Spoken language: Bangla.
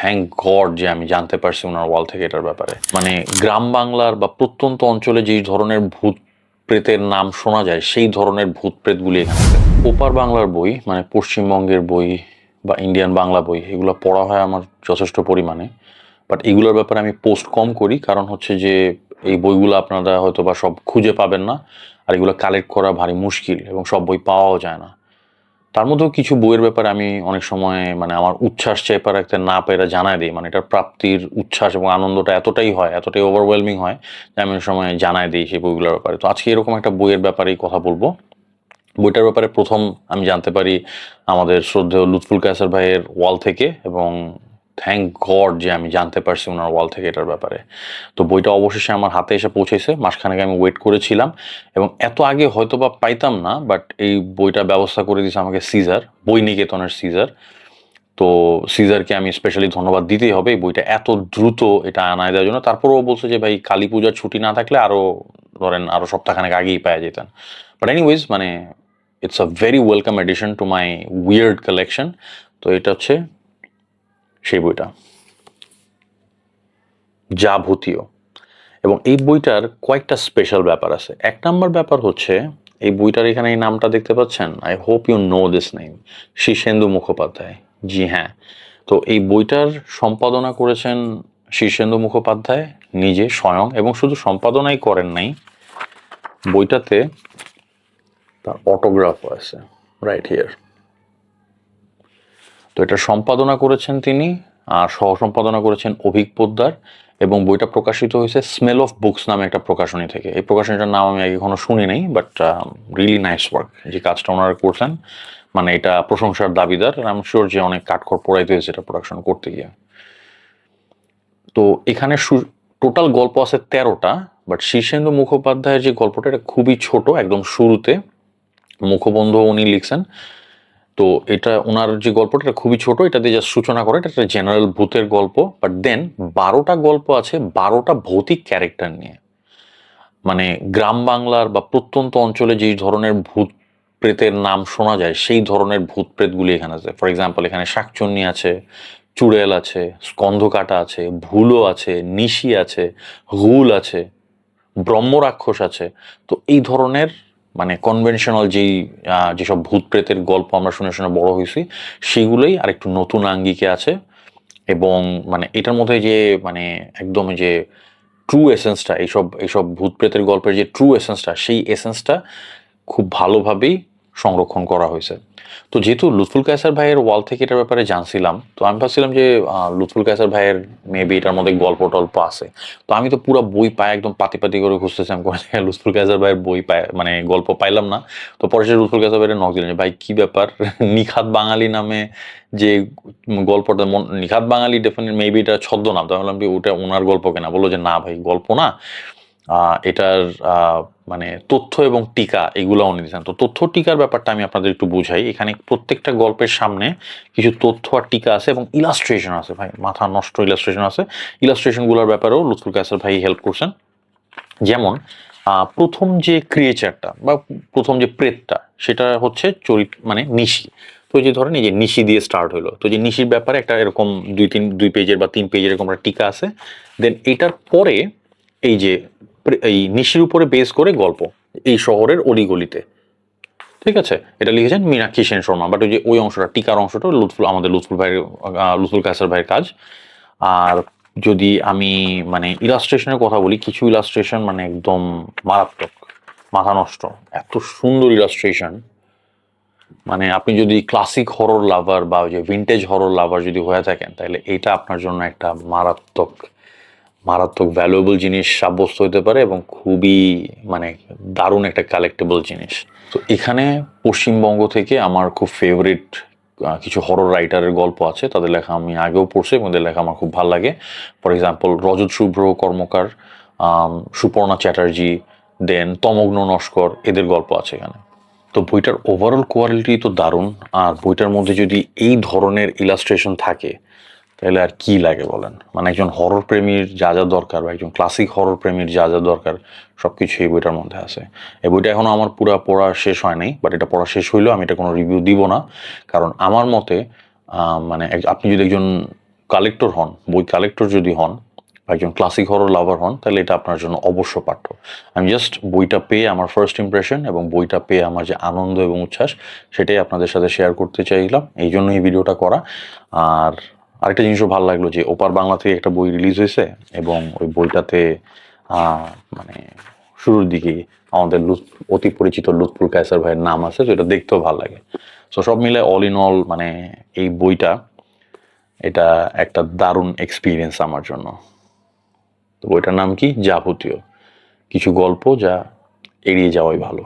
থ্যাংক গড যে আমি জানতে পারছি ওনার ওয়াল থেকে এটার ব্যাপারে। মানে গ্রাম বাংলার বা প্রত্যন্ত অঞ্চলে যেই ধরনের ভূত প্রেতের নাম শোনা যায়, সেই ধরনের ভূত প্রেতগুলি এখানে ওপার বাংলার বই মানে পশ্চিমবঙ্গের বই বা ইন্ডিয়ান বাংলা বই, এগুলো পড়া হয় আমার যথেষ্ট পরিমাণে। বাট এগুলোর ব্যাপারে আমি পোস্ট কম করি, কারণ হচ্ছে যে এই বইগুলো আপনারা হয়তো বা সব খুঁজে পাবেন না, আর এগুলো কালেক্ট করা ভারী মুশকিল এবং সব বই পাওয়াও যায় না। তার মধ্যেও কিছু বইয়ের ব্যাপারে আমি অনেক সময় মানে আমার উচ্ছ্বাস চেয়ে পারা একটা না পেরা জানাই দিই। মানে এটার প্রাপ্তির উচ্ছ্বাস এবং আনন্দটা এতটাই হয়, এতটাই ওভারওয়েলমিং হয় যে আমি অনেক সময় জানাই দিই সেই বইগুলোর ব্যাপারে। তো আজকে এরকম একটা বইয়ের ব্যাপারেই কথা বলব। বইটার ব্যাপারে প্রথম আমি জানতে পারি আমাদের শ্রদ্ধেয় লুৎফুল কাসার ভাইয়ের ওয়াল থেকে এবং থ্যাংক গড যে আমি জানতে পারছি ওনার ওয়াল থেকে এটার ব্যাপারে। তো বইটা অবশেষে আমার হাতে এসে পৌঁছেছে, মাসখানেক আমি ওয়েট করেছিলাম এবং এত আগে হয়তো বা পাইতাম না বাট এই বইটা ব্যবস্থা করে দিয়েছে আমাকে সিজার বই নিকেতনের সিজার তো সিজারকে আমি স্পেশালি ধন্যবাদ দিতেই হবে, এই বইটা এত দ্রুত এটা আনায় দেওয়ার জন্য। তারপরেও বলছে যে, ভাই, কালী পূজার ছুটি না থাকলে আরও ধরেন আরও সপ্তাহখানেক আগেই পাওয়া যেতেন। বাট এনিওয়েজ মানে it's a very welcome addition to my weird collection তো এটা হচ্ছে সেই বইটা। যাবতীয়। এবং এই বইটার কয়েকটা স্পেশাল ব্যাপার আছে। এক নম্বর ব্যাপার হচ্ছে, এই বইটার এখানে এই নামটা দেখতে পাচ্ছেন? I hope you know this name Shirshendu Mukhopadhyay. জি হ্যাঁ। তো এই বইটার সম্পাদনা করেছেন শীর্ষেন্দু মুখোপাধ্যায়, নিজে স্বয়ং, এবং শুধু সম্পাদনাই করেন নাই, বইটাতে তার অটোগ্রাফও আছে রাইট হিয়ার এটা সম্পাদনা করেছেন তিনি, আর সহ সম্পাদনা করেছেন অভিক পোদ্দার, এবং বইটা প্রকাশিত হয়েছে স্মেল অফ বুকস নামে একটা প্রকাশনী থেকে। এই প্রকাশনীটার নাম আমি আগে কখনো শুনি নাই বাট রিয়েলি নাইস ওয়ার্ক যে কাজটা ওনারা করছেন। মানে এটা প্রশংসার দাবিদার আমি শিওর যে অনেক কাঠখড় পোড়াইতে হয়েছে এটা প্রোডাকশন করতে গিয়ে। তো এখানে টোটাল গল্প আছে তেরোটা বাট শীর্ষেন্দু মুখোপাধ্যায়ের যে গল্পটা, এটা খুবই ছোট, একদম শুরুতে। মুখবন্ধু উনি লিখছেন তো এটা ওনার যে গল্পটা, এটা খুবই ছোট, এটা দিয়ে জাস্ট সূচনা করে, এটা একটা জেনারেল ভূতের গল্প বাট দেন বারোটা গল্প আছে, বারোটা ভৌতিক ক্যারেক্টার নিয়ে। মানে গ্রাম বাংলার বা প্রত্যন্ত অঞ্চলে যেই ধরনের ভূত প্রেতের নাম শোনা যায়, সেই ধরনের ভূত প্রেতগুলি এখানে আছে। ফর এক্সাম্পল এখানে শাকচুন্নি আছে, চুড়েল আছে, স্কন্ধকাটা আছে, ভুলো আছে, নিশি আছে, হুল আছে, ব্রহ্মরাক্ষস আছে। তো এই ধরনের মানে কনভেনশনাল যেই যেসব ভূত প্রেতের গল্প আমরা শুনে শুনে বড় হয়েছি, সেগুলোই আর একটু নতুন আঙ্গিকে আছে এবং মানে এটার মধ্যে যে মানে একদম যে ট্রু এসেন্সটা এইসব এইসব ভূত প্রেতের গল্পের যে ট্রু এসেন্সটা সেই এসেন্সটা খুব ভালোভাবেই সংরক্ষণ করা হয়েছে। তো যেহেতু লুৎফুল কায়সার ভাইয়ের ওয়াল থেকে এটার ব্যাপারে জানছিলাম, তো আমি ভাবছিলাম যে লুৎফুল কায়সার ভাইয়ের মেবি এটার মধ্যে গল্প টল্প আছে। তো আমি তো পুরো বই পাই একদম পাতি পাতি করে খুঁজতেছিলাম কোনো জায়গায় লুৎফুল কায়সার ভাইয়ের বই পায় মানে গল্প পাইলাম না। তো পরে সে লুৎফুল কায়সার ভাইয়ের নক দিলেন ভাই, কী ব্যাপার? নিখাত বাঙালি নামে যে গল্পটা নিখাত বাঙালি ডেফিনেট মেবি এটা ছদ্মনাম। তো আমি বললাম যে, ওটা ওনার গল্প কেনা? বলল যে, না ভাই, গল্প না। এটার মানে তথ্য এবং টিকা এগুলো উনি তো তথ্য টিকার ব্যাপারটা আমি আপনাদের একটু বুঝাই। এখানে প্রত্যেকটা গল্পের সামনে কিছু তথ্য আর টিকা আছে এবং ইলাস্ট্রেশন আছে ভাই। মাথা নষ্ট ইলাস্ট্রেশন আছে। ইলাস্ট্রেশনগুলোর ব্যাপারেও লুৎফুল কাসার ভাই হেল্প করছেন। যেমন প্রথম যে ক্রিয়েচারটা বা প্রথম যে প্রেতটা, সেটা হচ্ছে চরিত মানে নিশি। তো যে ধরেন এই যে নিশি দিয়ে স্টার্ট হলো তো যে নিশির ব্যাপারে একটা এরকম দুই তিন, দুই পেজের বা তিন পেজের এরকম একটা টিকা আছে। দেন এটার পরে এই যে এই নিশির উপরে বেস করে গল্প এই শহরের অলিগলিতে। ঠিক আছে? এটা লিখেছেন মীনাক্ষী সেন শর্মা বাট ওই যে ওই অংশটা, টিকার অংশটা লুৎফুল আমাদের লুৎফুল ভাইয়ের লুৎফুল কাসার ভাইয়ের কাজ। আর যদি আমি মানে ইলাস্ট্রেশনের কথা বলি, কিছু ইলাস্ট্রেশন মানে একদম মারাত্মক, মাথা নষ্ট। এত সুন্দর ইলাস্ট্রেশন মানে আপনি যদি ক্লাসিক হরর লাভার বা ওই যে ভিন্টেজ হরর লাভার যদি হয়ে থাকেন, তাহলে এটা আপনার জন্য একটা মারাত্মক মারাত্মক ভ্যালুয়েবল জিনিস সাব্যস্ত হতে পারে এবং খুবই মানে দারুণ একটা কালেক্টেবল জিনিস। তো এখানে পশ্চিমবঙ্গ থেকে আমার খুব ফেভারিট কিছু হরর রাইটারের গল্প আছে। তাদের লেখা আমি আগেও পড়ছি এবং এদের লেখা আমার খুব ভালো লাগে। For example Rajat Shubhra, Karmakar Suparna Chatterjee then Tamogno Naskar, এদের গল্প আছে এখানে। তো বইটার ওভারঅল কোয়ালিটি তো দারুণ। আর বইটার মধ্যে যদি এই ধরনের ইলাস্ট্রেশন থাকে তাহলে আর কি লাগে বলেন? মানে একজন হরর প্রেমীর যা যা দরকার বা একজন ক্লাসিক হরর প্রেমীর যা যা দরকার সব কিছু এই বইটার মধ্যে আছে। এই বইটা এখনও আমার পুরো পড়া শেষ হয় নাই বাট এটা পড়া শেষ হইলেও আমি এটা কোনো রিভিউ দিব না। কারণ আমার মতে মানে আপনি যদি একজন কালেক্টর হন, বই কালেক্টর যদি হন, বা একজন ক্লাসিক হরর লাভার হন, তাহলে এটা আপনার জন্য অবশ্য পাঠ্য। আমি জাস্ট বইটা পেয়ে আমার ফার্স্ট ইমপ্রেশন এবং বইটা পেয়ে আমার যে আনন্দ এবং উচ্ছ্বাস, সেটাই আপনাদের সাথে শেয়ার করতে চাইলাম। এই জন্য এই ভিডিওটা করা। আর আরেকটা জিনিসও ভালো লাগল যে ওপার বাংলা থেকে একটা বই রিলিজ হয়েছে এবং ওই বইটাতে মানে শুরুর দিকে আমাদের অতি পরিচিত লুৎফুল কায়সার ভাইয়ের নাম আছে এটা দেখতেও ভালো লাগে। সো সব মিলে অল ইন অল মানে এই বইটা, এটা একটা দারুণ এক্সপিরিয়েন্স আমার জন্য। তো বইটার নাম কি? যাবতীয়। কিছু গল্প যা এড়িয়ে যাওয়াই ভালো।